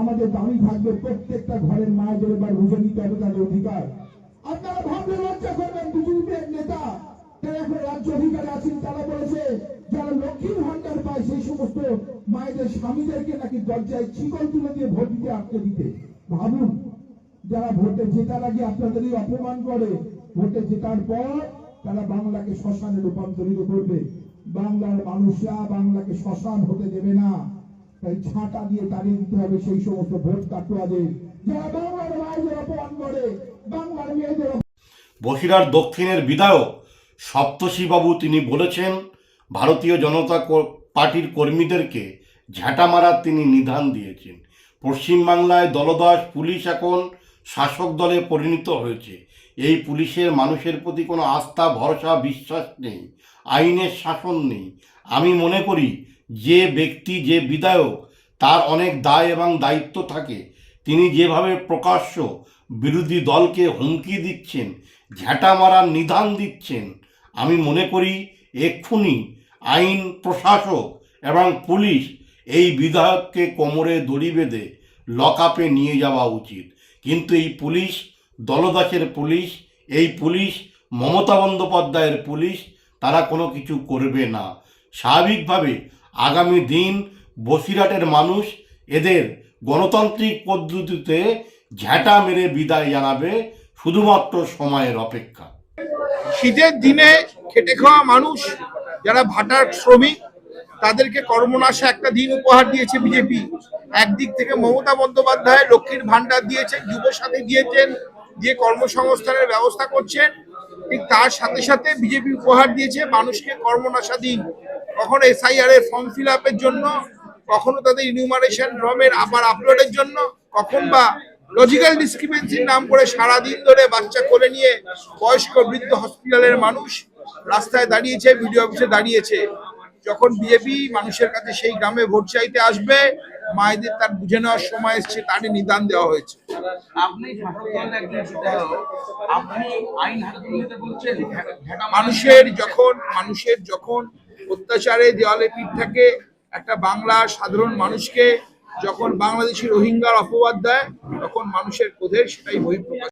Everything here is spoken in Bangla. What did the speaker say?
আমাদের দাবি থাকবে প্রত্যেকটা ঘরের মায়েদের এবার বুঝে নিতে হবে তাদের অধিকার। আপনারা ভাবলে লজ্জা করবেন, বিজেপির নেতা যারা এখন রাজ্য আছেন, তারা বলেছে, যারা লক্ষ্মীর ভান্ডার পায় সেই সমস্ত মায়েদের স্বামীদেরকে নাকি দরজায় তুলে দিয়ে ভোট দিতে আটকে দিতে। ভাবুন, যারা ভোটে জেতার আগে আপনাদেরই অপমান করে, ভোটে জেতার পর তারা বাংলাকে শ্মশানে রূপান্তরিত করবে। বাংলার মানুষরা বাংলাকে শ্মশান হতে দেবে না। তাই ছাঁটা দিয়ে তাড়িয়ে দিতে হবে সেই সমস্ত ভোট কাটুয়াদের। যারা বাংলার মায়েদের অপমান করে, বাংলার মেয়েদের বসিরহাট দক্ষিণের বিধায়ক সপ্তর্ষিবাবু তিনি বলেছেন, ভারতীয় জনতা পার্টির কর্মীদেরকে ঝাঁটা মারার তিনি নিধান দিয়েছেন। পশ্চিমবাংলায় দলদাস পুলিশ এখন শাসক দলে পরিণত হয়েছে। এই পুলিশের মানুষের প্রতি কোনো আস্থা, ভরসা, বিশ্বাস নেই, আইনের শাসন নেই। আমি মনে করি যে ব্যক্তি, যে বিধায়ক, তার অনেক দায় এবং দায়িত্ব থাকে। তিনি যেভাবে প্রকাশ্য বিরোধী দলকে হুমকি দিচ্ছেন ঝ্যাঁটা মারার নিধান দিচ্ছেন, আমি মনে করি এক্ষুনি আইন, প্রশাসক এবং পুলিশ এই বিধায়ককে কোমরে দড়ি বেঁধে লকআপে নিয়ে যাওয়া উচিত। কিন্তু এই পুলিশ, দলদাসের পুলিশ, এই পুলিশ, মমতা বন্দ্যোপাধ্যায়ের পুলিশ, তারা কোনো কিছু করবে না। স্বাভাবিকভাবে আগামী দিন বসিরহাটের মানুষ এদের গণতান্ত্রিক পদ্ধতিতে ঝ্যাঁটা মেরে বিদায় জানাবে শুধুমাত্র সময়ের অপেক্ষা। শীতের দিনে খেটে খাওয়া মানুষ, যারা ভাটার শ্রমিক, তাদেরকে কর্মনাশা একটা দিন উপহার দিয়েছে বিজেপি। একদিক থেকে মমতা বন্দ্যোপাধ্যায় লক্ষ্মীর ভান্ডার দিয়েছেন, যুব সাথী দিয়েছেন, দিয়ে কর্মসংস্থানের ব্যবস্থা করছেন, ঠিক তার সাথে সাথে বিজেপি উপহার দিয়েছে মানুষকে কর্মনাশা দিন। কখনো এসআইআর এর ফর্ম ফিল আপের জন্য কখনো তাদের ইনিউমারেশন ফর্মের আবার আপলোডের জন্য কখন বা লজিক্যাল ডিসক্রিপেন্সির নাম করে সারাদিন ধরে বাচ্চা কোলে নিয়ে বয়স্ক বৃদ্ধ হসপিটালের মানুষ রাস্তায় দাঁড়িয়েছে বিডিও অফিসে দাঁড়িয়েছে। যখন বিজেপি মানুষের কাছে সেই গ্রামে ভোট চাইতে আসবে মায়েদের তার বুঝে নেওয়ার সময় এসছে তারই নিদান দেওয়া হয়েছে। মানুষের যখন মানুষের যখন অত্যাচারে দেওয়ালে পিঠ থাকে একটা বাংলা সাধারণ মানুষকে যখন বাংলাদেশি রোহিঙ্গার অপবাদ দেয়, তখন মানুষের ক্রোধের সেটাই বহিঃপ্রকাশ।